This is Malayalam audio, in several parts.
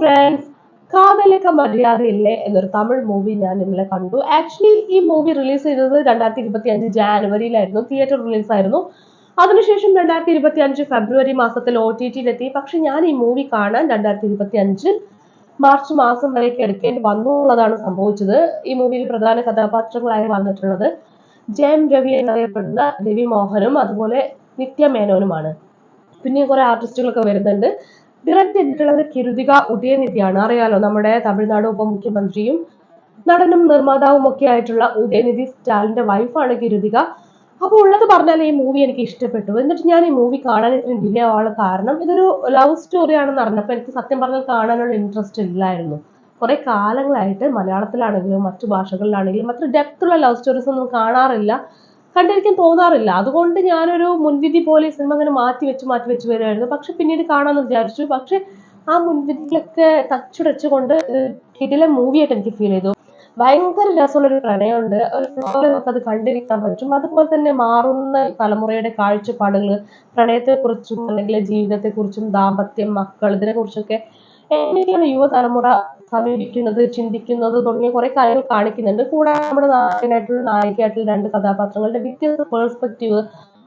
ഫ്രണ്ട്സ് കാതലൊക്കെ മര്യാദയില്ലേ എന്നൊരു തമിഴ് മൂവി ഞാൻ ഇന്നലെ കണ്ടു. ആക്ച്വലി ഈ മൂവി റിലീസ് ചെയ്തത് രണ്ടായിരത്തി ഇരുപത്തി അഞ്ച് ജാനുവരിയിലായിരുന്നു. തിയേറ്റർ റിലീസ് ആയിരുന്നു. അതിനുശേഷം രണ്ടായിരത്തി ഇരുപത്തി അഞ്ച് ഫെബ്രുവരി മാസത്തിൽ ഒ ടി ടിയിലെത്തി പക്ഷെ ഞാൻ ഈ മൂവി കാണാൻ രണ്ടായിരത്തി ഇരുപത്തി അഞ്ച് മാർച്ച് മാസം വരേക്ക് എടുക്കേണ്ടി വന്നു എന്നുള്ളതാണ് സംഭവിച്ചത്. ഈ മൂവിയിൽ പ്രധാന കഥാപാത്രങ്ങളായി വന്നിട്ടുള്ളത് ജയം രവി എന്നറിയപ്പെടുന്ന രവി മോഹനും അതുപോലെ നിത്യ മേനോനുമാണ്. പിന്നെ കുറെ ആർട്ടിസ്റ്റുകളൊക്കെ വരുന്നുണ്ട്. ചെയ്തിട്ടുള്ളത് കിരുതിക ഉദയനിധിയാണ്. അറിയാലോ നമ്മുടെ തമിഴ്നാട് ഉപമുഖ്യമന്ത്രിയും നടനും നിർമ്മാതാവും ഒക്കെ ആയിട്ടുള്ള ഉദയനിധി സ്റ്റാലിന്റെ വൈഫാണ് കിരുതിക. അപ്പോൾ ഉള്ളത് പറഞ്ഞാൽ ഈ മൂവി എനിക്ക് ഇഷ്ടപ്പെട്ടു. എന്നിട്ട് ഞാൻ ഈ മൂവി കാണാൻ ഡിലേ ആവാനുള്ള കാരണം ഇതൊരു ലവ് സ്റ്റോറി ആണെന്ന് അറിഞ്ഞപ്പോൾ എനിക്ക് സത്യം പറഞ്ഞാൽ കാണാനുള്ള ഇൻട്രസ്റ്റ് ഇല്ലായിരുന്നു. കുറെ കാലങ്ങളായിട്ട് മലയാളത്തിലാണെങ്കിലും മറ്റു ഭാഷകളിലാണെങ്കിലും അത്ര ഡെപ്തുള്ള ലവ് സ്റ്റോറീസ് ഒന്നും കാണാറില്ല. കണ്ടിരിക്കാൻ തോന്നാറില്ല. അതുകൊണ്ട് ഞാനൊരു മുൻവിധി പോലെ സിനിമ അങ്ങനെ മാറ്റി വെച്ച് മാറ്റി വെച്ച് വരുമായിരുന്നു പക്ഷെ പിന്നീട് കാണാമെന്ന് വിചാരിച്ചു. പക്ഷെ ആ മുൻവിധിയിലൊക്കെ തച്ചുടച്ചുകൊണ്ട് കിടിലെ മൂവിയായിട്ട് എനിക്ക് ഫീൽ ചെയ്തു. ഭയങ്കര രസമുള്ളൊരു പ്രണയമുണ്ട്. ഒരു അത് കണ്ടിരിക്കാൻ പറ്റും. അതുപോലെ തന്നെ മാറുന്ന തലമുറയുടെ കാഴ്ചപ്പാടുകൾ പ്രണയത്തെക്കുറിച്ചും അല്ലെങ്കിൽ ജീവിതത്തെ കുറിച്ചും ദാമ്പത്യം മക്കൾ ഇതിനെ കുറിച്ചൊക്കെ എങ്ങനെയാണ് യുവതലമുറ സമീപിക്കുന്നത് ചിന്തിക്കുന്നത് തുടങ്ങിയ കുറെ കാര്യങ്ങൾ കാണിക്കുന്നുണ്ട്. കൂടാതെ നമ്മുടെ നായകനായിട്ടുള്ള നായികയായിട്ടുള്ള രണ്ട് കഥാപാത്രങ്ങളുടെ വ്യത്യസ്ത പേഴ്സ്പെക്റ്റീവ്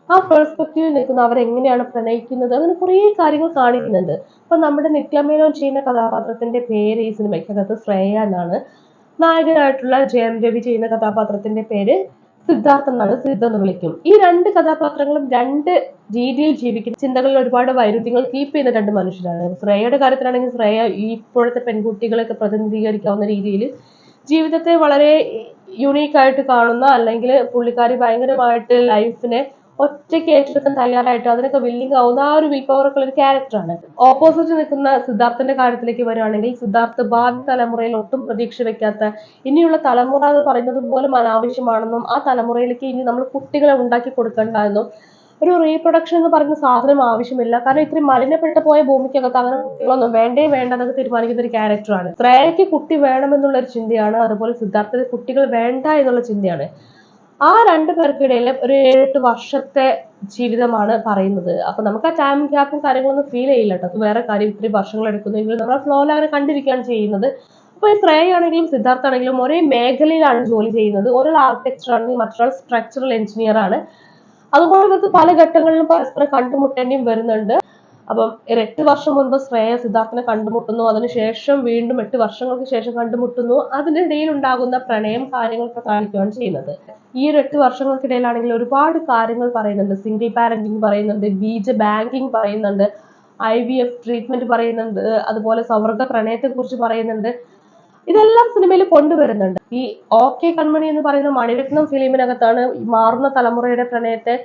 ആ പേഴ്സ്പെക്റ്റീവിൽ നിൽക്കുന്ന അവരെങ്ങനെയാണ് പ്രണയിക്കുന്നത്? അങ്ങനെ കുറേ കാര്യങ്ങൾ കാണിക്കുന്നുണ്ട്. അപ്പൊ നമ്മുടെ നിത്യമേനോൻ ചെയ്യുന്ന കഥാപാത്രത്തിന്റെ പേര് ഈ സിനിമയ്ക്കകത്ത് ശ്രേയ എന്നാണ് നായകനായിട്ടുള്ള ജയം രവി ചെയ്യുന്ന കഥാപാത്രത്തിന്റെ പേര് സിദ്ധാർത്ഥ് എന്നാണ് സിദ്ധ എന്ന് വിളിക്കും. ഈ രണ്ട് കഥാപാത്രങ്ങളും രണ്ട് രീതിയിൽ ജീവിക്കുന്ന ചിന്തകളിൽ ഒരുപാട് വൈരുദ്ധ്യങ്ങൾ കീപ്പ് ചെയ്യുന്ന രണ്ട് മനുഷ്യരാണ്. ശ്രേയയുടെ കാര്യത്തിലാണെങ്കിൽ ശ്രേയ ഈ ഇപ്പോഴത്തെ പെൺകുട്ടികളെയൊക്കെ പ്രതിനിധീകരിക്കാവുന്ന രീതിയിൽ ജീവിതത്തെ വളരെ യുണീക്കായിട്ട് കാണുന്ന അല്ലെങ്കിൽ പുള്ളിക്കാരി ഭയങ്കരമായിട്ട് ലൈഫിനെ ഒറ്റയ്ക്ക് ഏറ്റെടുക്കാൻ തയ്യാറായിട്ട്? അതിനൊക്കെ വില്ലിങ് ആവുന്ന ആ ഒരു വിൽ പവർ ഒക്കെ ഒരു ക്യാരക്ടറാണ് ഓപ്പോസിറ്റ് നിൽക്കുന്ന സിദ്ധാർത്ഥന്റെ കാര്യത്തിലേക്ക് വരുവാണെങ്കിൽ സിദ്ധാർത്ഥ് ഭാവി തലമുറയിൽ ഒട്ടും പ്രതീക്ഷ വെക്കാത്ത ഇനിയുള്ള തലമുറ എന്ന് പറയുന്നത് പോലും അനാവശ്യമാണെന്നും ആ തലമുറയിലേക്ക് ഇനി നമ്മൾ കുട്ടികളെ ഉണ്ടാക്കി കൊടുക്കണ്ട എന്നും ഒരു റീപ്രൊഡക്ഷൻ എന്ന് പറയുന്ന സാധനം ആവശ്യമില്ല. കാരണം ഇത്രയും മലിനപ്പെട്ട പോയ ഭൂമിക്കകത്ത് അങ്ങനെ കുട്ടികളൊന്നും വേണ്ടേ വേണ്ട എന്നൊക്കെ തീരുമാനിക്കുന്ന ഒരു ക്യാരക്ടറാണ് ശ്രേയയ്ക്ക് കുട്ടി വേണമെന്നുള്ള ഒരു ചിന്തയാണ്. അതുപോലെ സിദ്ധാർത്ഥന് കുട്ടികൾ വേണ്ട എന്നുള്ള ചിന്തയാണ്. ആ രണ്ടു പേർക്കിടയിൽ ഒരു ഏഴെട്ട് വർഷത്തെ ജീവിതമാണ് പറയുന്നത്. അപ്പൊ നമുക്ക് ആ ടൈം ഗ്യാപ്പും കാര്യങ്ങളൊന്നും ഫീൽ ചെയ്യില്ല കേട്ടോ വേറെ കാര്യം ഇത്രയും വർഷങ്ങൾ എടുക്കുന്നെങ്കിലും നമ്മൾ ഫ്ലോയിൽ അങ്ങനെ കണ്ടിരിക്കുകയാണ് ചെയ്യുന്നത്. അപ്പൊ ഈ ശ്രേയാണെങ്കിലും സിദ്ധാർത്ഥ ആണെങ്കിലും ഒരേ മേഖലയിലാണ് ജോലി ചെയ്യുന്നത്. ഒരാൾ ആർക്കിടെക്ചർ ആണെങ്കിൽ മറ്റൊരാൾ സ്ട്രക്ചറൽ എഞ്ചിനീയർ ആണ്. അതുകൊണ്ട് ഇവർക്ക് പല ഘട്ടങ്ങളിലും പരസ്പരം കണ്ടുമുട്ടേണ്ടിയും വരുന്നുണ്ട്. അപ്പം ഒരു എട്ട് വർഷം മുൻപ് ശ്രേയ സിദ്ധാർത്ഥനെ കണ്ടുമുട്ടുന്നു. അതിനുശേഷം വീണ്ടും എട്ട് വർഷങ്ങൾക്ക് ശേഷം കണ്ടുമുട്ടുന്നു. അതിനിടയിൽ ഉണ്ടാകുന്ന പ്രണയം കാര്യങ്ങളൊക്കെ കാണിക്കുകയാണ് ചെയ്യുന്നത്. ഈ ഒരു എട്ട് വർഷങ്ങൾക്കിടയിലാണെങ്കിൽ ഒരുപാട് കാര്യങ്ങൾ പറയുന്നുണ്ട്. സിംഗിൾ പാരന്റിങ് പറയുന്നുണ്ട് ബീജ ബാങ്കിങ് പറയുന്നുണ്ട് ഐ വി എഫ് ട്രീറ്റ്മെന്റ് പറയുന്നുണ്ട് അതുപോലെ സൗഹൃദ പ്രണയത്തെ കുറിച്ച് പറയുന്നുണ്ട്. ഇതെല്ലാം സിനിമയിൽ കൊണ്ടുവരുന്നുണ്ട്. ഈ ഓക്കെ കൺമണി എന്ന് പറയുന്ന മണിരത്നം ഫിലിമിനകത്താണ് മാറുന്ന തലമുറയുടെ പ്രണയത്തെ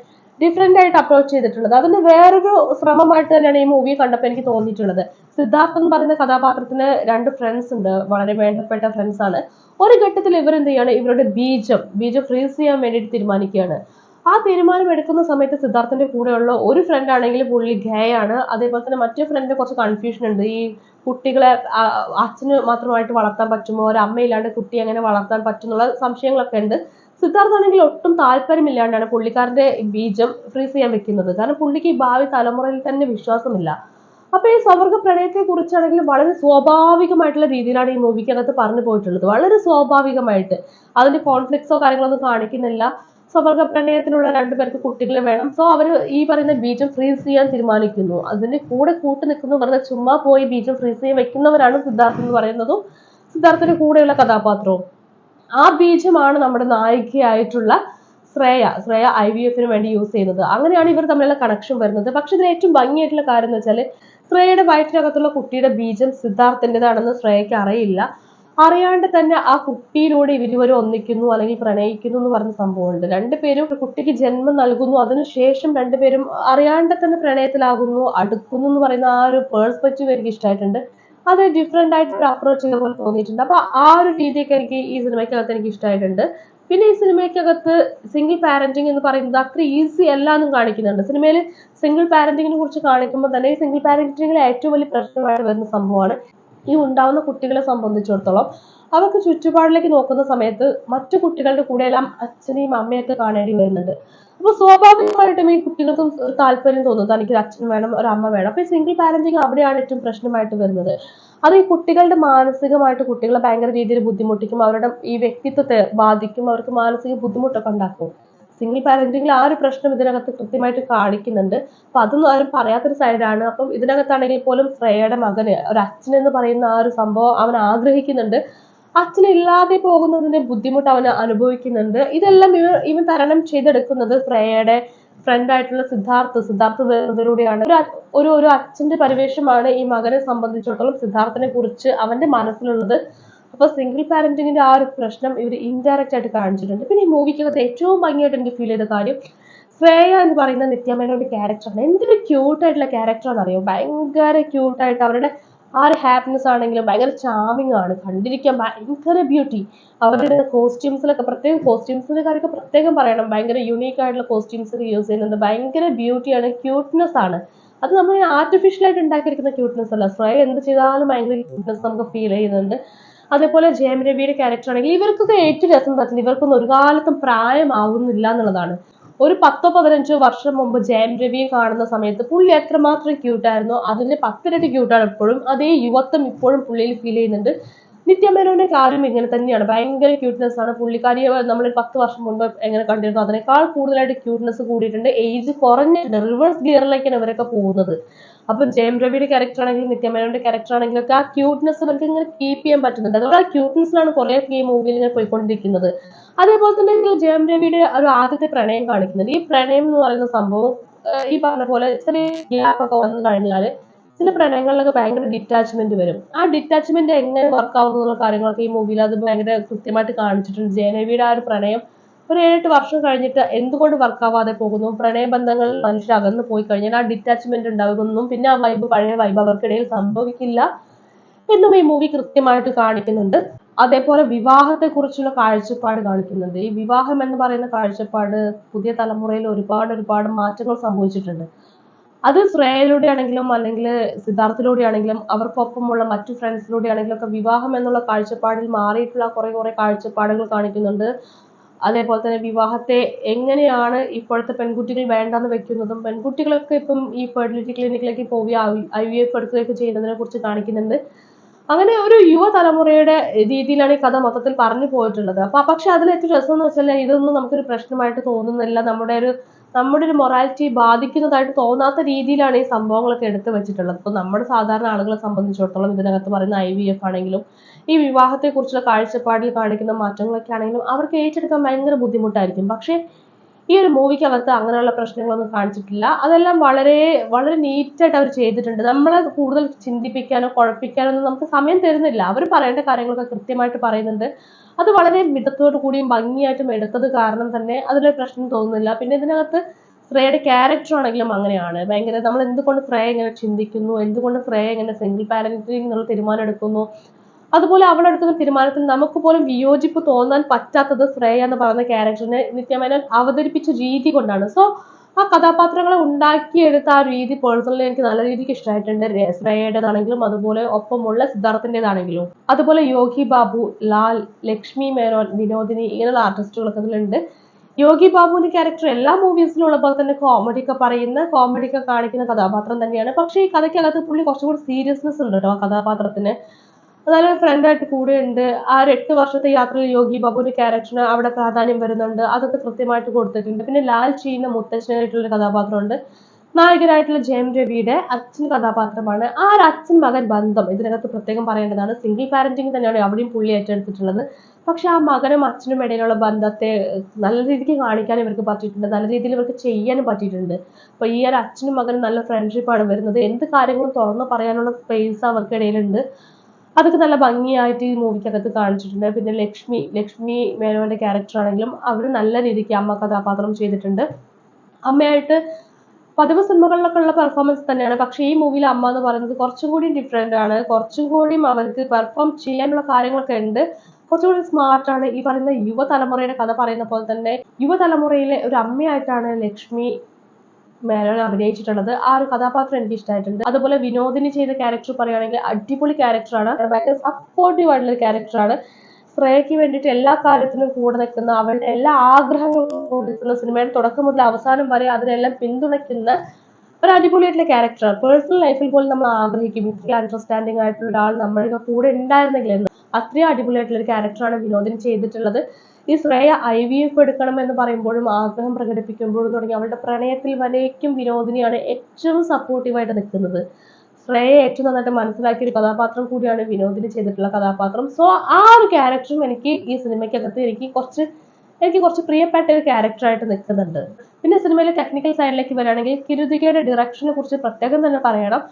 ഡിഫറെന്റ് ആയിട്ട് അപ്രോച്ച് ചെയ്തിട്ടുള്ളത്. അതിന് വേറൊരു ശ്രമമായിട്ട് തന്നെയാണ് ഈ മൂവി കണ്ടപ്പോൾ എനിക്ക് തോന്നിയിട്ടുള്ളത്. സിദ്ധാർത്ഥ് എന്ന് പറയുന്ന കഥാപാത്രത്തിന് രണ്ട് ഫ്രണ്ട്സ് ഉണ്ട്. വളരെ വേണ്ടപ്പെട്ട ഫ്രണ്ട്സ് ആണ്. ഒരു ഘട്ടത്തിൽ ഇവർ എന്ത് ചെയ്യാണ്? ഇവരുടെ ബീജം ബീജം ഫ്രീസ് ചെയ്യാൻ വേണ്ടിയിട്ട് തീരുമാനിക്കുകയാണ്. ആ തീരുമാനം എടുക്കുന്ന സമയത്ത് സിദ്ധാർത്ഥന്റെ കൂടെയുള്ള ഒരു ഫ്രണ്ട് ആണെങ്കിൽ പുള്ളി ഗേ ആണ്. അതേപോലെ തന്നെ മറ്റു ഫ്രണ്ടിന് കുറച്ച് കൺഫ്യൂഷൻ ഉണ്ട്. ഈ കുട്ടികളെ അച്ഛന് മാത്രമായിട്ട് വളർത്താൻ പറ്റുമോ? ഒരു അമ്മയില്ലാണ്ട് കുട്ടി എങ്ങനെ വളർത്താൻ പറ്റുന്നുള്ള സംശയങ്ങളൊക്കെ ഉണ്ട്. സിദ്ധാർത്ഥ ആണെങ്കിൽ ഒട്ടും താല്പര്യമില്ലാണ്ടാണ് പുള്ളിക്കാരന്റെ ബീജം ഫ്രീസ് ചെയ്യാൻ വെക്കുന്നത്. കാരണം പുള്ളിക്ക് ഈ ഭാവി തലമുറയിൽ തന്നെ വിശ്വാസമില്ല. അപ്പൊ ഈ സ്വർഗ പ്രണയത്തെ കുറിച്ചാണെങ്കിൽ വളരെ സ്വാഭാവികമായിട്ടുള്ള രീതിയിലാണ് ഈ മൂവിക്കകത്ത് പറഞ്ഞു പോയിട്ടുള്ളത്. വളരെ സ്വാഭാവികമായിട്ട്. അതിന്റെ കോൺഫ്ലിക്ട്സോ കാര്യങ്ങളൊന്നും കാണിക്കുന്നില്ല. സ്വർഗ പ്രണയത്തിനുള്ള രണ്ടുപേർക്ക് കുട്ടികളെ വേണം. സോ അവർ ഈ പറയുന്ന ബീജം ഫ്രീസ് ചെയ്യാൻ തീരുമാനിക്കുന്നു. അതിന്റെ കൂടെ കൂട്ട് നിൽക്കുന്നു വെറുതെ ചുമ്മാ പോയി ബീജം ഫ്രീസ് ചെയ്യാൻ വെക്കുന്നവരാണ് സിദ്ധാർത്ഥ് എന്ന് പറയുന്നതും സിദ്ധാർത്ഥിന്റെ കൂടെയുള്ള കഥാപാത്രവും. ആ ബീജമാണ് നമ്മുടെ നായികയായിട്ടുള്ള ശ്രേയ. ശ്രേയ ഐ വി എഫിന് വേണ്ടി യൂസ് ചെയ്യുന്നത്. അങ്ങനെയാണ് ഇവർ തമ്മിലുള്ള കണക്ഷൻ വരുന്നത്. പക്ഷെ ഇതിന് ഏറ്റവും ഭംഗിയായിട്ടുള്ള കാര്യം എന്ന് വെച്ചാൽ ശ്രേയയുടെ വയറ്റിനകത്തുള്ള കുട്ടിയുടെ ബീജം സിദ്ധാർത്ഥിന്റെതാണെന്ന് ശ്രേയയ്ക്ക് അറിയില്ല. അറിയാണ്ട് തന്നെ ആ കുട്ടിയിലൂടെ ഇവരുവരും ഒന്നിക്കുന്നു അല്ലെങ്കിൽ പ്രണയിക്കുന്നു എന്ന് പറഞ്ഞ സംഭവമുണ്ട്. രണ്ടുപേരും കുട്ടിക്ക് ജന്മം നൽകുന്നു. അതിനുശേഷം രണ്ടുപേരും അറിയാണ്ട് തന്നെ പ്രണയത്തിലാകുന്നു അടുക്കുന്നു എന്ന് പറയുന്ന ആ ഒരു പേഴ്സ്പെക്റ്റീവ് എനിക്ക് ഇഷ്ടമായിട്ടുണ്ട്. അത് ഡിഫറെന്റ് ആയിട്ട് അപ്രോച്ച് പോലെ തോന്നിയിട്ടുണ്ട്. അപ്പൊ ആ ഒരു രീതിയൊക്കെ എനിക്ക് ഈ സിനിമയ്ക്കകത്ത് എനിക്ക് ഇഷ്ടമായിട്ടുണ്ട്. പിന്നെ ഈ സിനിമയ്ക്കകത്ത് സിംഗിൾ പാരന്റിങ് എന്ന് പറയുന്നത് അത്ര ഈസി അല്ല എന്നും കാണിക്കുന്നുണ്ട്. സിനിമയിൽ സിംഗിൾ പാരന്റിങ്ങിനെ കുറിച്ച് കാണിക്കുമ്പോൾ തന്നെ ഈ സിംഗിൾ പാരന്റിങ്ങിലെ ഏറ്റവും വലിയ പ്രശ്നമായിട്ട് വരുന്ന സംഭവമാണ് ഈ ഉണ്ടാവുന്ന കുട്ടികളെ സംബന്ധിച്ചിടത്തോളം. അവർക്ക് ചുറ്റുപാടിലേക്ക് നോക്കുന്ന സമയത്ത് മറ്റു കുട്ടികളുടെ കൂടെ എല്ലാം അച്ഛനെയും അമ്മയൊക്കെ കാണേണ്ടി വരുന്നുണ്ട്. അപ്പൊ സ്വാഭാവികമായിട്ടും ഈ കുട്ടികൾക്കും താല്പര്യം തോന്നും തനിക്ക് ഒരു അച്ഛൻ വേണം ഒരു അമ്മ വേണം. അപ്പൊ സിംഗിൾ പാരന്റിങ് അവിടെയാണ് ഏറ്റവും പ്രശ്നമായിട്ട് വരുന്നത്. അത് ഈ കുട്ടികളുടെ മാനസികമായിട്ട് കുട്ടികളെ ഭയങ്കര രീതിയിൽ ബുദ്ധിമുട്ടിക്കും അവരുടെ ഈ വ്യക്തിത്വത്തെ ബാധിക്കും അവർക്ക് മാനസിക ബുദ്ധിമുട്ടൊക്കെ ഉണ്ടാക്കും. സിംഗിൾ പാരന്റിങ്ങിൽ ആ ഒരു പ്രശ്നം ഇതിനകത്ത് കൃത്യമായിട്ട് കാണിക്കുന്നുണ്ട്. അപ്പൊ അതൊന്നും ആരും പറയാത്തൊരു സൈഡാണ് അപ്പം ഇതിനകത്താണെങ്കിൽ പോലും ശ്രേയയുടെ മകന് ഒരു അച്ഛൻ എന്ന് പറയുന്ന ആ ഒരു സംഭവം അവൻ ആഗ്രഹിക്കുന്നുണ്ട്. അച്ഛനില്ലാതെ പോകുന്നതിന്റെ ബുദ്ധിമുട്ട് അവന് അനുഭവിക്കുന്നുണ്ട്. ഇതെല്ലാം ഇവൻ ഇവൻ തരണം ചെയ്തെടുക്കുന്നത് ശ്രേയയുടെ ഫ്രണ്ട് ആയിട്ടുള്ള സിദ്ധാർത്ഥ്. സിദ്ധാർത്ഥ് വേർതിലൂടെയാണ് ഒരു ഒരു അച്ഛന്റെ പരിവേഷമാണ് ഈ മകനെ സംബന്ധിച്ചിടത്തോളം സിദ്ധാർത്ഥനെ കുറിച്ച് അവന്റെ മനസ്സിലുള്ളത്. അപ്പൊ സിംഗിൾ പാരന്റിങ്ങിന്റെ ആ ഒരു പ്രശ്നം ഇവർ ഇൻഡയറക്റ്റ് ആയിട്ട് കാണിച്ചിട്ടുണ്ട്. പിന്നെ ഈ മൂവിക്കകത്ത് ഏറ്റവും ഭംഗിയായിട്ട് എനിക്ക് ഫീൽ ചെയ്ത കാര്യം ശ്രേയ എന്ന് പറയുന്ന നിത്യമേനോന്റെ ക്യാരക്ടറാണ് എന്തൊരു ക്യൂട്ട് ആയിട്ടുള്ള ക്യാരക്ടറാണെന്ന് അറിയോ ഭയങ്കര ക്യൂട്ടായിട്ട് അവരുടെ ആ ഒരു ഹാപ്പിനെസ് ആണെങ്കിലും ഭയങ്കര ചാമിങ് ആണ്. കണ്ടിരിക്കാൻ ഭയങ്കര ബ്യൂട്ടി അവരുടെ കോസ്റ്റ്യൂംസിലൊക്കെ പ്രത്യേകം കോസ്റ്റ്യൂംസിന്റെ കാര്യമൊക്കെ പ്രത്യേകം പറയണം. ഭയങ്കര യുണീക്ക് ആയിട്ടുള്ള കോസ്റ്റ്യൂംസ് യൂസ് ചെയ്യുന്നുണ്ട് ഭയങ്കര ബ്യൂട്ടിയാണ് ക്യൂട്ട്നെസ് ആണ്. അത് നമ്മൾ ആർട്ടിഫിഷ്യൽ ആയിട്ട് ഉണ്ടാക്കിയിരിക്കുന്ന ക്യൂട്ട്നെസ് അല്ല. സ്വയം എന്ത് ചെയ്താലും ഭയങ്കര ക്യൂട്ട്നെസ് നമുക്ക് ഫീൽ ചെയ്യുന്നുണ്ട്. അതേപോലെ ജയം രവിയുടെ ക്യാരക്ടർ ആണെങ്കിൽ ഇവർക്കൊക്കെ ഏറ്റവും രസം പറ്റുന്നത് ഇവർക്കൊന്നും ഒരു കാലത്തും പ്രായമാവുന്നില്ല എന്നുള്ളതാണ്. ഒരു പത്തോ പതിനഞ്ചോ വർഷം മുമ്പ് ജയം രവിയെ കാണുന്ന സമയത്ത് പുള്ളി എത്രമാത്രം ക്യൂട്ടായിരുന്നു അതിന്റെ പത്തിരട്ടി ക്യൂട്ടാണ് ഇപ്പോഴും. അതേ യുവത്വം ഇപ്പോഴും പുള്ളിയിൽ ഫീൽ ചെയ്യുന്നുണ്ട്. നിത്യമേനോന്റെ കാര്യം ഇങ്ങനെ തന്നെയാണ്. ഭയങ്കര ക്യൂട്ട്നെസ് ആണ്. പുള്ളിക്കാരിയെ നമ്മൾ പത്ത് വർഷം മുമ്പ് എങ്ങനെ കണ്ടിരുന്നു അതിനേക്കാൾ കൂടുതലായിട്ട് ക്യൂട്ട്നെസ് കൂടിയിട്ടുണ്ട്. ഏജ് കുറഞ്ഞിട്ടുണ്ട് റിവേഴ്സ് ഗിയറിലേക്കാണ് ഇവരൊക്കെ പോകുന്നത്. അപ്പം ജയം രവിയുടെ ക്യാരക്ടർ ആണെങ്കിലും നിത്യമേനോന്റെ ക്യാരക്ടർ ആണെങ്കിലും ഒക്കെ ആ ക്യൂട്ട്നെസ് അവർക്ക് ഇങ്ങനെ കീപ്പ് ചെയ്യാൻ പറ്റുന്നുണ്ട്. അതുകൊണ്ട് ആ ക്യൂട്ട്നെസ്സിലാണ് കുറെ ഈ മൂവിയിൽ ഇങ്ങനെ പോയിക്കൊണ്ടിരിക്കുന്നത്. അതേപോലെ തന്നെ ജയം രവിയുടെ ഒരു ആദ്യത്തെ പ്രണയം കാണിക്കുന്നുണ്ട്. ഈ പ്രണയം എന്ന് പറയുന്ന സംഭവം ഈ പറഞ്ഞ പോലെ ചെറിയ ഗ്യാപ്പ് ഒക്കെ വന്നു കഴിഞ്ഞാൽ ചില പ്രണയങ്ങളിലൊക്കെ ഭയങ്കര ഡിറ്റാച്ച്മെന്റ് വരും. ആ ഡിറ്റാച്ച്മെന്റ് എങ്ങനെ വർക്ക് ആവുന്നുള്ള കാര്യങ്ങളൊക്കെ ഈ മൂവിയിൽ അത് ഭയങ്കര കൃത്യമായിട്ട് കാണിച്ചിട്ടുണ്ട്. ജയനവിയുടെ ആ ഒരു പ്രണയം ഒരു ഏഴെട്ട് വർഷം കഴിഞ്ഞിട്ട് എന്തുകൊണ്ട് വർക്കാവാതെ പോകുന്നു? പ്രണയബന്ധങ്ങൾ മനുഷ്യർ അകന്നു പോയി കഴിഞ്ഞാൽ ആ ഡിറ്റാച്ച്മെന്റ് ഉണ്ടാകുന്നു പിന്നെ ആ വൈബ് പഴയ വൈബ് അവർക്കിടയിൽ സംഭവിക്കില്ല എന്നും ഈ മൂവി കൃത്യമായിട്ട് കാണിക്കുന്നുണ്ട്. അതേപോലെ വിവാഹത്തെ കുറിച്ചുള്ള കാഴ്ചപ്പാട് കാണിക്കുന്നുണ്ട്. ഈ വിവാഹം എന്ന് പറയുന്ന കാഴ്ചപ്പാട് പുതിയ തലമുറയിൽ ഒരുപാട് ഒരുപാട് മാറ്റങ്ങൾ സംഭവിച്ചിട്ടുണ്ട്. അത് ശ്രേയയിലൂടെ ആണെങ്കിലും അല്ലെങ്കിൽ സിദ്ധാർത്ഥിലൂടെ ആണെങ്കിലും അവർക്കൊപ്പമുള്ള മറ്റു ഫ്രണ്ട്സിലൂടെ ആണെങ്കിലും ഒക്കെ വിവാഹം എന്നുള്ള കാഴ്ചപ്പാടിൽ മാറിയിട്ടുള്ള കുറെ കുറെ കാഴ്ചപ്പാടുകൾ കാണിക്കുന്നുണ്ട്. അതേപോലെ തന്നെ വിവാഹത്തെ എങ്ങനെയാണ് ഇപ്പോഴത്തെ പെൺകുട്ടികൾ വേണ്ടെന്ന് വെക്കുന്നതും പെൺകുട്ടികളൊക്കെ ഇപ്പം ഈ ഫെർട്ടിലിറ്റി ക്ലിനിക്കിലേക്ക് പോവുക ഐ വി എഫ് എടുക്കുകയൊക്കെ ചെയ്യുന്നതിനെ കുറിച്ച് കാണിക്കുന്നുണ്ട്. അങ്ങനെ ഒരു യുവതലമുറയുടെ രീതിയിലാണ് ഈ കഥ മൊത്തത്തിൽ പറഞ്ഞു പോയിട്ടുള്ളത്. അപ്പൊ പക്ഷെ അതിൽ ഏറ്റവും രസം എന്ന് വെച്ചാൽ ഇതൊന്നും നമുക്കൊരു പ്രശ്നമായിട്ട് തോന്നുന്നില്ല. നമ്മുടെ ഒരു നമ്മുടെ ഒരു മൊറാലിറ്റി ബാധിക്കുന്നതായിട്ട് തോന്നാത്ത രീതിയിലാണ് ഈ സംഭവങ്ങളൊക്കെ എടുത്തു വെച്ചിട്ടുള്ളത്. ഇപ്പൊ നമ്മുടെ സാധാരണ ആളുകളെ സംബന്ധിച്ചിടത്തോളം ഇതിനകത്ത് പറയുന്ന ഐ വി എഫ് ആണെങ്കിലും ഈ വിവാഹത്തെ കുറിച്ചുള്ള കാഴ്ചപ്പാടിൽ കാണിക്കുന്ന മാറ്റങ്ങളൊക്കെ ആണെങ്കിലും അവർക്ക് ഏറ്റെടുക്കാൻ ഭയങ്കര ബുദ്ധിമുട്ടായിരിക്കും. പക്ഷേ ഈ ഒരു മൂവിക്ക് അവർക്ക് അങ്ങനെയുള്ള പ്രശ്നങ്ങളൊന്നും കാണിച്ചിട്ടില്ല. അതെല്ലാം വളരെ വളരെ നീറ്റായിട്ട് അവർ ചെയ്തിട്ടുണ്ട്. നമ്മളെ കൂടുതൽ ചിന്തിപ്പിക്കാനോ കുഴപ്പിക്കാനോ ഒന്നും നമുക്ക് സമയം തരുന്നില്ല. അവർ പറയേണ്ട കാര്യങ്ങളൊക്കെ കൃത്യമായിട്ട് പറയുന്നുണ്ട്. അത് വളരെ മിതത്തോടു കൂടിയും ഭംഗിയായിട്ടും എടുത്തത് കാരണം തന്നെ അതിലൊരു പ്രശ്നം തോന്നുന്നില്ല. പിന്നെ ഇതിനകത്ത് ശ്രേയയുടെ ക്യാരക്ടർ ആണെങ്കിലും അങ്ങനെയാണ്. ഭയങ്കര നമ്മൾ എന്തുകൊണ്ട് ശ്രേയ ഇങ്ങനെ ചിന്തിക്കുന്നു? എന്തുകൊണ്ട് ശ്രേയ ഇങ്ങനെ സിംഗിൾ പാരന്റിങ് എന്നുള്ള തീരുമാനം എടുക്കുന്നു? അതുപോലെ അവൾ എടുക്കുന്ന തീരുമാനത്തിൽ നമുക്ക് പോലും വിയോജിപ്പ് തോന്നാൻ പറ്റാത്തത് ശ്രേയ എന്ന് പറയുന്ന ക്യാരക്ടറിനെ നിത്യമേനോൻ അവതരിപ്പിച്ച രീതി കൊണ്ടാണ്. സോ ആ കഥാപാത്രങ്ങളെ ഉണ്ടാക്കിയെടുത്ത ആ രീതി പേഴ്സണലി എനിക്ക് നല്ല രീതിക്ക് ഇഷ്ടമായിട്ടുണ്ട്. ശ്രേയയുടേതാണെങ്കിലും അതുപോലെ ഒപ്പമുള്ള സിദ്ധാർത്ഥിന്റെതാണെങ്കിലും അതുപോലെ യോഗി ബാബു ലാൽ ലക്ഷ്മി മേനോൻ വിനോദിനി ഇങ്ങനെയുള്ള ആർട്ടിസ്റ്റുകളൊക്കെ ഇതിലുണ്ട്. യോഗി ബാബുവിന്റെ ക്യാരക്ടർ എല്ലാ മൂവീസിലും ഉള്ള പോലെ തന്നെ കോമഡി ഒക്കെ പറയുന്ന കോമഡി ഒക്കെ കാണിക്കുന്ന കഥാപാത്രം തന്നെയാണ്. പക്ഷേ ഈ കഥയ്ക്കകത്ത് പുള്ളി കുറച്ചുകൂടി സീരിയസ്നെസ് ഉണ്ട് കേട്ടോ ആ കഥാപാത്രത്തിന്. അതായത് ഫ്രണ്ടായിട്ട് ഉണ്ട് ആ ഒരു എട്ട് വർഷത്തെ യാത്രയിൽ യോഗി ബാബുവിന്റെ ക്യാരക്ടറിന് അവിടെ പ്രാധാന്യം വരുന്നുണ്ട്. അതൊക്കെ കൃത്യമായിട്ട് കൊടുത്തിട്ടുണ്ട്. പിന്നെ ലാൽ ചെയ്യുന്ന മുത്തച്ഛനായിട്ടുള്ള കഥാപാത്രമുണ്ട്. നായകനായിട്ടുള്ള ജയം രവിയുടെ അച്ഛൻ കഥാപാത്രമാണ്. ആ ഒരു അച്ഛൻ മകൻ ബന്ധം ഇതിനകത്ത് പ്രത്യേകം പറയേണ്ടതാണ്. സിംഗിൾ പാരന്റിങ് തന്നെയാണ് അവിടെയും പുള്ളി ഏറ്റെടുത്തിട്ടുള്ളത്. പക്ഷെ ആ മകനും അച്ഛനും ഇടയിലുള്ള ബന്ധത്തെ നല്ല രീതിക്ക് കാണിക്കാൻ ഇവർക്ക് പറ്റിയിട്ടുണ്ട്. നല്ല രീതിയിൽ ഇവർക്ക് ചെയ്യാനും പറ്റിയിട്ടുണ്ട്. അപ്പൊ ഈ ഒരു അച്ഛനും മകനും നല്ല ഫ്രണ്ട്ഷിപ്പാണ് വരുന്നത്. എന്ത് കാര്യങ്ങളും തുറന്നു പറയാനുള്ള സ്പേസ് അവർക്കിടയിലുണ്ട് അതൊക്കെ നല്ല ഭംഗിയായിട്ട് ഈ മൂവിക്കകത്ത് കാണിച്ചിട്ടുണ്ട്. പിന്നെ ലക്ഷ്മി ലക്ഷ്മി മേനോന്റെ ക്യാരക്ടർ ആണെങ്കിലും അവർ നല്ല രീതിക്ക് അമ്മ കഥാപാത്രം ചെയ്തിട്ടുണ്ട്. അമ്മയായിട്ട് പതിവ് സിനിമകളിലൊക്കെ ഉള്ള പെർഫോമൻസ് തന്നെയാണ്. പക്ഷേ ഈ മൂവിയിൽ അമ്മ എന്ന് പറയുന്നത് കുറച്ചും കൂടി ഡിഫറെന്റ് ആണ്. കുറച്ചും കൂടി അവർക്ക് പെർഫോം ചെയ്യാനുള്ള കാര്യങ്ങളൊക്കെ ഉണ്ട്. കുറച്ചും കൂടി സ്മാർട്ട് ആണ്. ഈ പറയുന്ന യുവതലമുറയുടെ കഥ പറയുന്ന പോലെ തന്നെ യുവതലമുറയിലെ ഒരു അമ്മയായിട്ടാണ് ലക്ഷ്മി മേനോൻ അഭിനയിച്ചിട്ടുള്ളത്. ആ ഒരു കഥാപാത്രം എനിക്ക് ഇഷ്ടമായിട്ടുണ്ട് അതുപോലെ വിനോദിനി ചെയ്ത ക്യാരക്ടർ പറയുകയാണെങ്കിൽ അടിപൊളി ക്യാരക്ടറാണ് ഭയങ്കര സപ്പോർട്ടീവ് ആയിട്ടുള്ള ക്യാരക്ടറാണ് ശ്രേയയ്ക്ക് വേണ്ടിയിട്ട് എല്ലാ കാര്യത്തിനും കൂടെ നിൽക്കുന്ന അവളുടെ എല്ലാ ആഗ്രഹങ്ങളും കൂടെ നിൽക്കുന്ന സിനിമയുടെ തുടക്കം മുതൽ അവസാനം വരെ അതിനെല്ലാം പിന്തുണയ്ക്കുന്ന ഒരു അടിപൊളിയായിട്ടുള്ള ക്യാരക്ടർ പേഴ്സണൽ ലൈഫിൽ പോലും നമ്മൾ ആഗ്രഹിക്കും. ഇത്രയും അണ്ടർസ്റ്റാൻഡിങ് ആയിട്ടുള്ള ഒരാൾ നമ്മളുടെ കൂടെ ഉണ്ടായിരുന്നെങ്കിൽ എന്ന്. അത്രയും അടിപൊളിയായിട്ടുള്ള ഒരു ക്യാരക്ടറാണ് വിനോദിനി ചെയ്തിട്ടുള്ളത്. ഈ ശ്രേയ ഐ വി എഫ് എടുക്കണം എന്ന് പറയുമ്പോഴും ആഗ്രഹം പ്രകടിപ്പിക്കുമ്പോഴും തുടങ്ങി അവളുടെ പ്രണയത്തിൽ വരേക്കും വിനോദിനിയാണ് ഏറ്റവും സപ്പോർട്ടീവായിട്ട് നിൽക്കുന്നത്. ശ്രേയെ ഏറ്റവും നന്നായിട്ട് മനസ്സിലാക്കിയ ഒരു കഥാപാത്രം കൂടിയാണ് വിനോദിനി ചെയ്തിട്ടുള്ള കഥാപാത്രം. സോ ആ ഒരു ക്യാരക്ടറും എനിക്ക് ഈ സിനിമയ്ക്കകത്ത് എനിക്ക് കുറച്ച് എനിക്ക് കുറച്ച് പ്രിയപ്പെട്ട ഒരു ക്യാരക്ടറായിട്ട് നിൽക്കുന്നുണ്ട്. പിന്നെ സിനിമയിലെ ടെക്നിക്കൽ സൈഡിലേക്ക് വരികയാണെങ്കിൽ കിരുതികയുടെ ഡിറക്ഷനെ കുറിച്ച് പ്രത്യേകം തന്നെ പറയണം.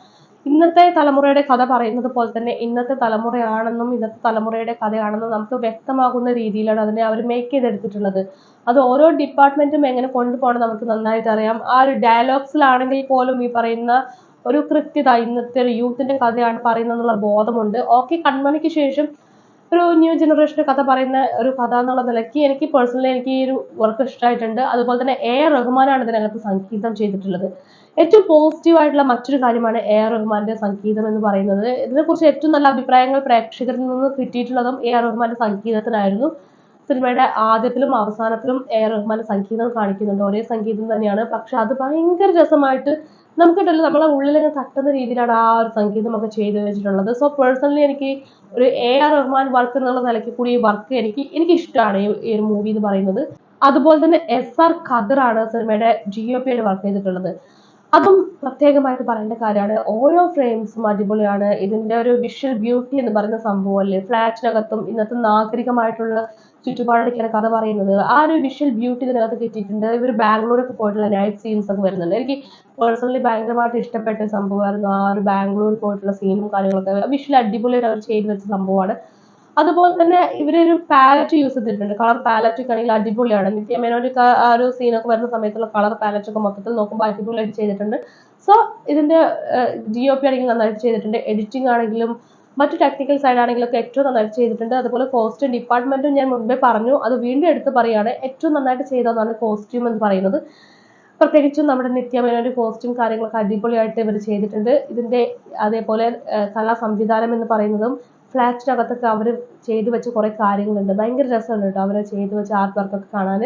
ഇന്നത്തെ തലമുറയുടെ കഥ പറയുന്നത് പോലെ തന്നെ ഇന്നത്തെ തലമുറയാണെന്നും ഇന്നത്തെ തലമുറയുടെ കഥയാണെന്നും നമുക്ക് വ്യക്തമാകുന്ന രീതിയിലാണ് അതിനെ അവർ മേക്ക് ചെയ്തെടുത്തിട്ടുള്ളത്. അത് ഓരോ ഡിപ്പാർട്ട്മെന്റും എങ്ങനെ കൊണ്ടുപോകണം നമുക്ക് നന്നായിട്ട് അറിയാം. ആ ഒരു ഡയലോഗ്സിലാണെങ്കിൽ പോലും ഈ പറയുന്ന ഒരു കൃത്യത ഇന്നത്തെ ഒരു യൂത്തിന്റെ കഥയാണ് പറയുന്നതെന്നുള്ള ബോധമുണ്ട്. ഓക്കെ കൺമണിക്ക് ശേഷം ഒരു ന്യൂ ജനറേഷന്റെ കഥ പറയുന്ന ഒരു കഥ എന്നുള്ള നിലയ്ക്ക് എനിക്ക് പേഴ്സണലി എനിക്ക് ഈ ഒരു വർക്ക് ഇഷ്ടമായിട്ടുണ്ട്. അതുപോലെ തന്നെ എ റഹ്മാനാണ് ഇതിനകത്ത് സംഗീതം ചെയ്തിട്ടുള്ളത്. ഏറ്റവും പോസിറ്റീവ് ആയിട്ടുള്ള മറ്റൊരു കാര്യമാണ് എ ആർ റഹ്മാന്റെ സംഗീതം എന്ന് പറയുന്നത്. ഇതിനെക്കുറിച്ച് ഏറ്റവും നല്ല അഭിപ്രായങ്ങൾ പ്രേക്ഷകരിൽ നിന്ന് കിട്ടിയിട്ടുള്ളതും എ ആർ റഹ്മാന്റെ സംഗീതത്തിനായിരുന്നു. സിനിമയുടെ ആദ്യത്തിലും അവസാനത്തിലും എ ആർ റഹ്മാന്റെ സംഗീതം കാണിക്കുന്നുണ്ട്. ഒരേ സംഗീതം തന്നെയാണ്. പക്ഷെ അത് ഭയങ്കര രസമായിട്ട് നമുക്കിട്ടല്ലോ നമ്മളെ ഉള്ളിലൊക്കെ തട്ടുന്ന രീതിയിലാണ് ആ ഒരു സംഗീതമൊക്കെ ചെയ്തു വെച്ചിട്ടുള്ളത്. സോ പേഴ്സണലി എനിക്ക് ഒരു എ ആർ റഹ്മാൻ വർക്ക് എന്നുള്ള നിലയ്ക്ക് കൂടി ഈ വർക്ക് എനിക്ക് എനിക്ക് ഇഷ്ടമാണ് ഈ ഒരു മൂവി എന്ന് പറയുന്നത്. അതുപോലെ തന്നെ എസ് ആർ ഖദർ ആണ് സിനിമയുടെ ജി ഒ പിയുടെ വർക്ക് ചെയ്തിട്ടുള്ളത്. അതും പ്രത്യേകമായിട്ട് പറയേണ്ട കാര്യമാണ്. ഓരോ ഫ്രെയിംസും അടിപൊളിയാണ്. ഇതിന്റെ ഒരു വിഷ്വൽ ബ്യൂട്ടി എന്ന് പറയുന്ന സംഭവമല്ലേ? ഫ്ലാറ്റിനകത്തും ഇന്നത്തെ നാഗരികമായിട്ടുള്ള ചുറ്റുപാടൊക്കെയാണ് കഥ പറയുന്നത്. ആ ഒരു വിഷ്വൽ ബ്യൂട്ടി ഇതിനകത്ത് കിട്ടിയിട്ടുണ്ട്. ഇവർ ബാംഗ്ലൂരൊക്കെ പോയിട്ടുള്ള നൈറ്റ് സീൻസ് ഒക്കെ വരുന്നുണ്ട്. എനിക്ക് പേഴ്സണലി ഭയങ്കരമായിട്ട് ഇഷ്ടപ്പെട്ട സംഭവമായിരുന്നു ആ ഒരു ബാംഗ്ലൂർ പോയിട്ടുള്ള സീനും കാര്യങ്ങളൊക്കെ. വിഷ്വൽ അടിപൊളിയായിട്ട് അവർ ചെയ്തു വെച്ച സംഭവമാണ്. അതുപോലെ തന്നെ ഇവരൊരു പാലറ്റ് യൂസ് ചെയ്തിട്ടുണ്ട്. കളർ പാലറ്റ് ഒക്കെ ആണെങ്കിൽ അടിപൊളിയാണ്. നിത്യ ഒക്കെ ആ ഒരു സീനൊക്കെ വരുന്ന സമയത്തുള്ള കളർ പാലറ്റ് ഒക്കെ മൊത്തത്തിൽ നോക്കുമ്പോൾ അടിപൊളിയായിട്ട് ചെയ്തിട്ടുണ്ട്. സോ ഇതിന്റെ ഡി ഒ പി നന്നായിട്ട് ചെയ്തിട്ടുണ്ട്. എഡിറ്റിംഗ് ആണെങ്കിലും മറ്റു ടെക്നിക്കൽ സൈഡ് ആണെങ്കിലും ഒക്കെ ഏറ്റവും നന്നായിട്ട് ചെയ്തിട്ടുണ്ട്. അതുപോലെ കോസ്റ്റ്യൂം ഡിപ്പാർട്ട്മെന്റും ഞാൻ മുൻപേ പറഞ്ഞു. അത് വീണ്ടും എടുത്ത് പറയുകയാണ്. ഏറ്റവും നന്നായിട്ട് ചെയ്തതാണ് കോസ്റ്റ്യൂം എന്ന് പറയുന്നത്. പ്രത്യേകിച്ചും നമ്മുടെ നിത്യമേനോന്റെ കോസ്റ്റ്യൂം കാര്യങ്ങളൊക്കെ അടിപൊളിയായിട്ട് ഇവർ ചെയ്തിട്ടുണ്ട്. ഇതിന്റെ അതേപോലെ കലാ സംവിധാനം എന്ന് പറയുന്നതും ഫ്ലാറ്റിനകത്തൊക്കെ അവർ ചെയ്തു വെച്ച കുറേ കാര്യങ്ങളുണ്ട്. ഭയങ്കര രസമുണ്ട് കേട്ടോ അവർ ചെയ്തു വെച്ച ആർട്ട് വർക്കൊക്കെ കാണാൻ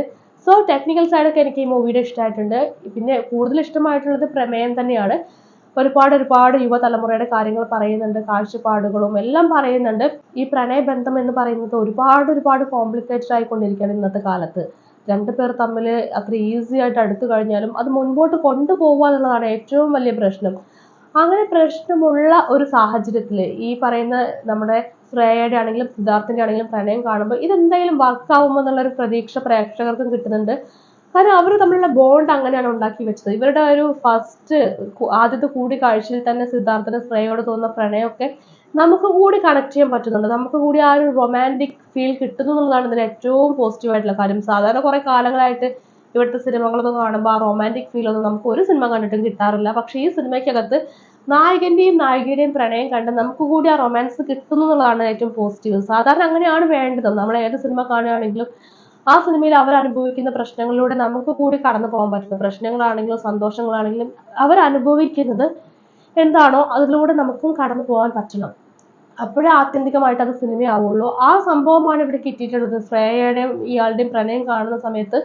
സോ ടെക്നിക്കൽ സൈഡൊക്കെ എനിക്ക് ഈ മൂവിയുടെ ഇഷ്ടമായിട്ടുണ്ട് പിന്നെ കൂടുതൽ ഇഷ്ടമായിട്ടുള്ളത് പ്രമേയം തന്നെയാണ്. ഒരുപാട് ഒരുപാട് യുവതലമുറയുടെ കാര്യങ്ങൾ പറയുന്നുണ്ട് കാഴ്ചപ്പാടുകളും എല്ലാം പറയുന്നുണ്ട്. ഈ പ്രണയബന്ധം എന്ന് പറയുന്നത് ഒരുപാട് ഒരുപാട് കോംപ്ലിക്കേറ്റഡ് ആയിക്കൊണ്ടിരിക്കുകയാണ് ഇന്നത്തെ കാലത്ത്. രണ്ടു പേർ തമ്മിൽ അത്ര ഈസി ആയിട്ട് അടുത്തു കഴിഞ്ഞാലും അത് മുൻപോട്ട് കൊണ്ടുപോകുക എന്നുള്ളതാണ് ഏറ്റവും വലിയ പ്രശ്നം. അങ്ങനെ പ്രശ്നമുള്ള ഒരു സാഹചര്യത്തിൽ ഈ പറയുന്ന നമ്മുടെ ശ്രേയയുടെ ആണെങ്കിലും സിദ്ധാർത്ഥിന്റെ ആണെങ്കിലും പ്രണയം കാണുമ്പോൾ ഇതെന്തായാലും ആവുമോ എന്നുള്ളൊരു പ്രതീക്ഷ പ്രേക്ഷകർക്കും കിട്ടുന്നുണ്ട്. കാരണം അവർ തമ്മിലുള്ള ബോണ്ട് അങ്ങനെയാണ് ഉണ്ടാക്കി വെച്ചത്. ഇവരുടെ ഒരു ഫസ്റ്റ് ആദ്യത്തെ കൂടിക്കാഴ്ചയിൽ തന്നെ സിദ്ധാർത്ഥന് ശ്രേയയോട് തോന്നുന്ന പ്രണയമൊക്കെ നമുക്ക് കൂടി കണക്ട് ചെയ്യാൻ പറ്റുന്നുണ്ട്. നമുക്ക് കൂടി ആ ഒരു റൊമാന്റിക് ഫീൽ കിട്ടുന്നു എന്നുള്ളതാണ് ഇതിന് ഏറ്റവും പോസിറ്റീവ് ആയിട്ടുള്ള കാര്യം. സാധാരണ കുറെ കാലങ്ങളായിട്ട് ഇവിടുത്തെ സിനിമകളൊക്കെ കാണുമ്പോൾ ആ റൊമാന്റിക് ഫീൽ ഒന്നും നമുക്ക് ഒരു സിനിമ കണ്ടിട്ടും കിട്ടാറില്ല. പക്ഷേ ഈ സിനിമയ്ക്കകത്ത് നായകന്റെയും നായികയുടെയും പ്രണയം കണ്ട് നമുക്ക് കൂടി ആ റൊമാൻസ് കിട്ടുന്നു എന്നുള്ളതാണ് ഏറ്റവും പോസിറ്റീവ് സാധാരണ അങ്ങനെയാണ് വേണ്ടത്. നമ്മൾ ഏത് സിനിമ കാണുകയാണെങ്കിലും ആ സിനിമയിൽ അവർ അനുഭവിക്കുന്ന പ്രശ്നങ്ങളിലൂടെ നമുക്ക് കൂടി കടന്നു പോകാൻ പറ്റും. പ്രശ്നങ്ങളാണെങ്കിലും സന്തോഷങ്ങളാണെങ്കിലും അവർ അനുഭവിക്കുന്നത് എന്താണോ അതിലൂടെ നമുക്കും കടന്നു പോകാൻ പറ്റണം. അപ്പോഴേ ആത്യന്തികമായിട്ട് അത് സിനിമയാവുള്ളൂ ആ സംഭവമാണ് ഇവിടെ കിട്ടിയിട്ടുള്ളത്. ശ്രേയയുടെയും ഇയാളുടെയും പ്രണയം കാണുന്ന സമയത്ത്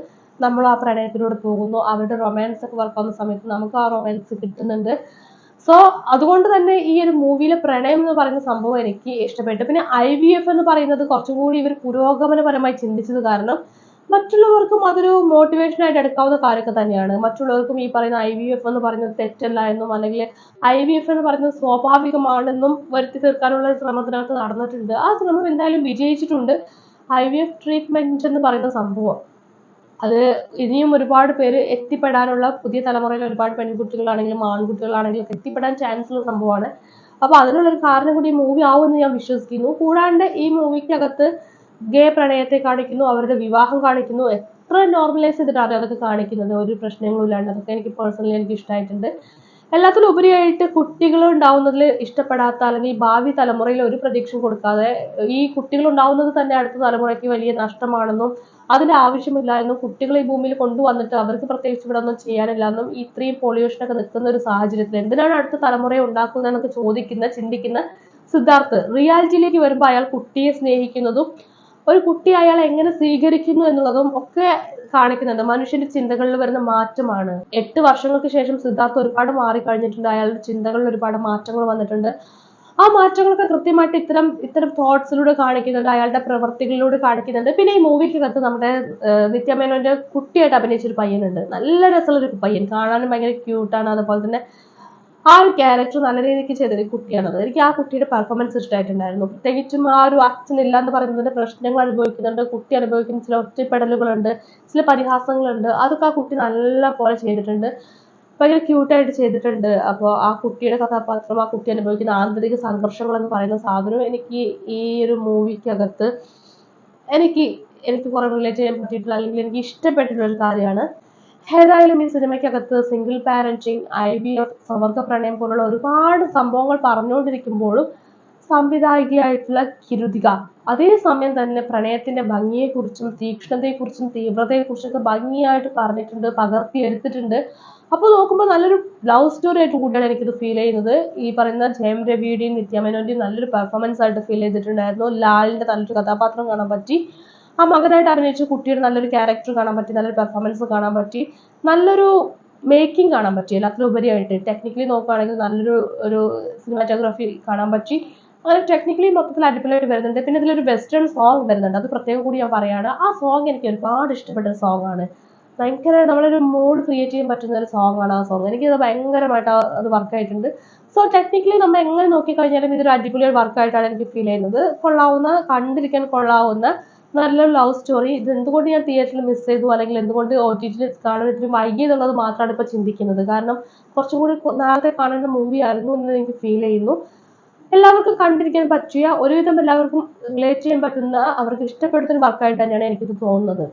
നമ്മൾ ആ പ്രണയത്തിലൂടെ പോകുന്നു. അവരുടെ റൊമാൻസ് ഒക്കെ വർക്ക് ആവുന്ന സമയത്ത് നമുക്ക് ആ റൊമാൻസ് കിട്ടുന്നുണ്ട്. സോ അതുകൊണ്ട് തന്നെ ഈ ഒരു മൂവിയിലെ പ്രണയം എന്ന് പറയുന്ന സംഭവം എനിക്ക് ഇഷ്ടപ്പെട്ടു. പിന്നെ ഐ വി എഫ് എന്ന് പറയുന്നത് കുറച്ചും കൂടി ഇവർ പുരോഗമനപരമായി ചിന്തിച്ചത് കാരണം മറ്റുള്ളവർക്കും അതൊരു മോട്ടിവേഷൻ ആയിട്ട് എടുക്കാവുന്ന കാര്യമൊക്കെ തന്നെയാണ്. മറ്റുള്ളവർക്കും ഈ പറയുന്ന ഐ വി എഫ് എന്ന് പറയുന്നത് തെറ്റല്ല എന്നും അല്ലെങ്കിൽ ഐ വി എഫ് എന്ന് പറയുന്നത് സ്വാഭാവികമാണെന്നും വരുത്തി തീർക്കാനുള്ള ശ്രമത്തിനകത്ത് നടന്നിട്ടുണ്ട്. ആ ശ്രമം എന്തായാലും വിജയിച്ചിട്ടുണ്ട്. ഐ വി എഫ് ട്രീറ്റ്മെന്റ് എന്ന് പറയുന്ന സംഭവം. അത് ഇനിയും ഒരുപാട് പേര് എത്തിപ്പെടാനുള്ള പുതിയ തലമുറയിൽ ഒരുപാട് പെൺകുട്ടികളാണെങ്കിലും ആൺകുട്ടികളാണെങ്കിലും ഒക്കെ എത്തിപ്പെടാൻ ചാൻസ് ഉള്ള സംഭവമാണ്. അപ്പൊ അതിനുള്ളൊരു കാരണം കൂടി ഈ മൂവി ആവുമെന്ന് ഞാൻ വിശ്വസിക്കുന്നു. കൂടാണ്ട് ഈ മൂവിക്കകത്ത് ഗേ പ്രണയത്തെ കാണിക്കുന്നു അവരുടെ വിവാഹം കാണിക്കുന്നു. എത്ര നോർമലൈസ് ചെയ്തിട്ടാണ് അതൊക്കെ കാണിക്കുന്നത്? ഒരു പ്രശ്നങ്ങളും ഇല്ലാണ്ട്. അതൊക്കെ എനിക്ക് പേഴ്സണലി എനിക്ക് ഇഷ്ടമായിട്ടുണ്ട് എല്ലാത്തിലും ഉപരിയായിട്ട് കുട്ടികൾ ഉണ്ടാവുന്നതിൽ ഇഷ്ടപ്പെടാത്ത അല്ലെങ്കിൽ ഭാവി തലമുറയിൽ ഒരു പ്രതീക്ഷ കൊടുക്കാതെ ഈ കുട്ടികൾ ഉണ്ടാവുന്നത് തന്നെ അടുത്ത തലമുറയ്ക്ക് വലിയ നഷ്ടമാണെന്നും അതിന്റെ ആവശ്യമില്ല എന്നും കുട്ടികളെ ഈ ഭൂമിയിൽ കൊണ്ടുവന്നിട്ട് അവർക്ക് പ്രത്യേകിച്ച് ഇവിടെ ഒന്നും ചെയ്യാനില്ല എന്നും ഇത്രയും പൊള്യൂഷൻ ഒക്കെ നിൽക്കുന്ന ഒരു സാഹചര്യത്തിൽ എന്തിനാണ് അടുത്ത തലമുറയെ ഉണ്ടാക്കുന്നത് എന്നൊക്കെ ചോദിക്കുന്ന ചിന്തിക്കുന്ന സിദ്ധാർത്ഥ്. റിയാലിറ്റിയിലേക്ക് വരുമ്പോൾ അയാൾ കുട്ടിയെ സ്നേഹിക്കുന്നതും ഒരു കുട്ടി അയാളെ എങ്ങനെ സ്വീകരിക്കുന്നു എന്നുള്ളതും ഒക്കെ കാണിക്കുന്നുണ്ട്. മനുഷ്യന്റെ ചിന്തകളിൽ വരുന്ന മാറ്റമാണ്. എട്ട് വർഷങ്ങൾക്ക് ശേഷം സിദ്ധാർത്ഥ് ഒരുപാട് മാറിക്കഴിഞ്ഞിട്ടുണ്ട്. അയാളുടെ ചിന്തകളിൽ ഒരുപാട് മാറ്റങ്ങൾ വന്നിട്ടുണ്ട്. ആ മാറ്റങ്ങളൊക്കെ കൃത്യമായിട്ട് ഇത്തരം ഇത്തരം തോട്ട്സിലൂടെ കാണിക്കുന്നുണ്ട് അയാളുടെ പ്രവർത്തികളിലൂടെ കാണിക്കുന്നുണ്ട്. പിന്നെ ഈ മൂവിക്കകത്ത് നമ്മുടെ നിത്യമേനോന്റെ കുട്ടിയായിട്ട് അഭിനയിച്ചൊരു പയ്യനുണ്ട്. നല്ല രസമുള്ള ഒരു പയ്യൻ. കാണാനും ഭയങ്കര ക്യൂട്ടാണ് അതുപോലെ തന്നെ ആ ഒരു ക്യാരക്ടർ നല്ല രീതിക്ക് ചെയ്തൊരു കുട്ടിയാണത് എനിക്ക് ആ കുട്ടിയുടെ പെർഫോമൻസ് ഇഷ്ടമായിട്ടുണ്ടായിരുന്നു പ്രത്യേകിച്ചും ആ ഒരു അച്ഛൻ എന്ന് പറയുന്നതിന്റെ പ്രശ്നങ്ങൾ അനുഭവിക്കുന്നുണ്ട്. കുട്ടി അനുഭവിക്കുന്ന ചില ഒറ്റപ്പെടലുകളുണ്ട് ചില പരിഹാസങ്ങളുണ്ട്. അതൊക്കെ ആ കുട്ടി നല്ല പോലെ ചെയ്തിട്ടുണ്ട്. ഭയങ്കര ക്യൂട്ടായിട്ട് ചെയ്തിട്ടുണ്ട്. അപ്പോൾ ആ കുട്ടിയുടെ കഥാപാത്രം ആ കുട്ടി അനുഭവിക്കുന്ന ആന്തരിക സംഘർഷങ്ങൾ എന്ന് പറയുന്ന സാധനം എനിക്ക് ഈ ഒരു മൂവിക്കകത്ത് എനിക്ക് എനിക്ക് കുറെ റിലേറ്റ് ചെയ്യാൻ പറ്റിയിട്ടുള്ള അല്ലെങ്കിൽ എനിക്ക് ഇഷ്ടപ്പെട്ടിട്ടുള്ള ഒരു കാര്യമാണ്. ഏതായാലും ഈ സിനിമയ്ക്കകത്ത് single parenting I V F സവർഗ പ്രണയം പോലുള്ള ഒരുപാട് സംഭവങ്ങൾ പറഞ്ഞുകൊണ്ടിരിക്കുമ്പോഴും സംവിധായികയായിട്ടുള്ള കിരുതിക. അതേസമയം തന്നെ പ്രണയത്തിന്റെ ഭംഗിയെക്കുറിച്ചും തീക്ഷ്ണതയെക്കുറിച്ചും തീവ്രതയെക്കുറിച്ചൊക്കെ ഭംഗിയായിട്ട് പറഞ്ഞിട്ടുണ്ട് പകർത്തിയെടുത്തിട്ടുണ്ട് അപ്പോൾ നോക്കുമ്പോൾ നല്ലൊരു ലവ് സ്റ്റോറി ആയിട്ട് കൂടിയാണ് എനിക്കിത് ഫീൽ ചെയ്യുന്നത്. ഈ പറയുന്ന ജയം രവിയുടെയും നിത്യമേനോന്റെയും നല്ലൊരു പെർഫോമൻസ് ആയിട്ട് ഫീൽ ചെയ്തിട്ടുണ്ടായിരുന്നു. ലാലിന്റെ നല്ലൊരു കഥാപാത്രം കാണാൻ പറ്റി. ആ മകനായിട്ട് അഭിനയിച്ച കുട്ടിയുടെ നല്ലൊരു ക്യാരക്ടർ കാണാൻ പറ്റി നല്ലൊരു പെർഫോമൻസ് കാണാൻ പറ്റി. നല്ലൊരു മേക്കിംഗ് കാണാൻ പറ്റി എല്ലാത്തിനും ഉപരിയായിട്ട്. ടെക്നിക്കലി നോക്കുകയാണെങ്കിൽ നല്ലൊരു ഒരു സിനിമാറ്റോഗ്രാഫി കാണാൻ പറ്റി. അങ്ങനെ ടെക്നിക്കലി മൊത്തത്തിൽ അടിപൊളിയായിട്ട് വരുന്നുണ്ട്. പിന്നെ ഇതിലൊരു വെസ്റ്റേൺ സോങ് വരുന്നുണ്ട്. അത് പ്രത്യേകം കൂടി ഞാൻ പറയാണ്. ആ സോങ് എനിക്ക് ഒരുപാട് ഇഷ്ടപ്പെട്ട സോങ് ആണ്. ഭയങ്കര നമ്മളൊരു മൂഡ് ക്രിയേറ്റ് ചെയ്യാൻ പറ്റുന്ന ഒരു സോങ് ആണ് ആ സോങ് എനിക്കത് ഭയങ്കരമായിട്ട് അത് വർക്ക് ആയിട്ടുണ്ട്. സോ ടെക്നിക്കലി നമ്മൾ എങ്ങനെ നോക്കിക്കഴിഞ്ഞാലും ഇതൊരു അടിപൊളി വർക്ക് ആയിട്ടാണ് എനിക്ക് ഫീൽ ചെയ്യുന്നത്. കൊള്ളാവുന്ന കണ്ടിരിക്കാൻ കൊള്ളാവുന്ന നല്ലൊരു ലവ് സ്റ്റോറി ഇത് എന്തുകൊണ്ട് ഞാൻ തിയേറ്ററിൽ മിസ് ചെയ്തു? അല്ലെങ്കിൽ എന്തുകൊണ്ട് ഒ ടി ടിയിൽ കാണാൻ ഇത്തിരി വൈകി എന്നുള്ളത് മാത്രമാണ് ഇപ്പോൾ ചിന്തിക്കുന്നത്. കാരണം കുറച്ചും കൂടി നാളത്തെ കാണേണ്ട മൂവി ആയിരുന്നു എന്ന് എനിക്ക് ഫീൽ ചെയ്യുന്നു. എല്ലാവർക്കും കണ്ടിരിക്കാൻ പറ്റിയ ഒരുവിധം എല്ലാവർക്കും റിലേറ്റ് ചെയ്യാൻ പറ്റുന്ന അവർക്ക് ഇഷ്ടപ്പെടുന്ന ഒരു വർക്കായിട്ട് തന്നെയാണ് എനിക്കിത് തോന്നുന്നത്.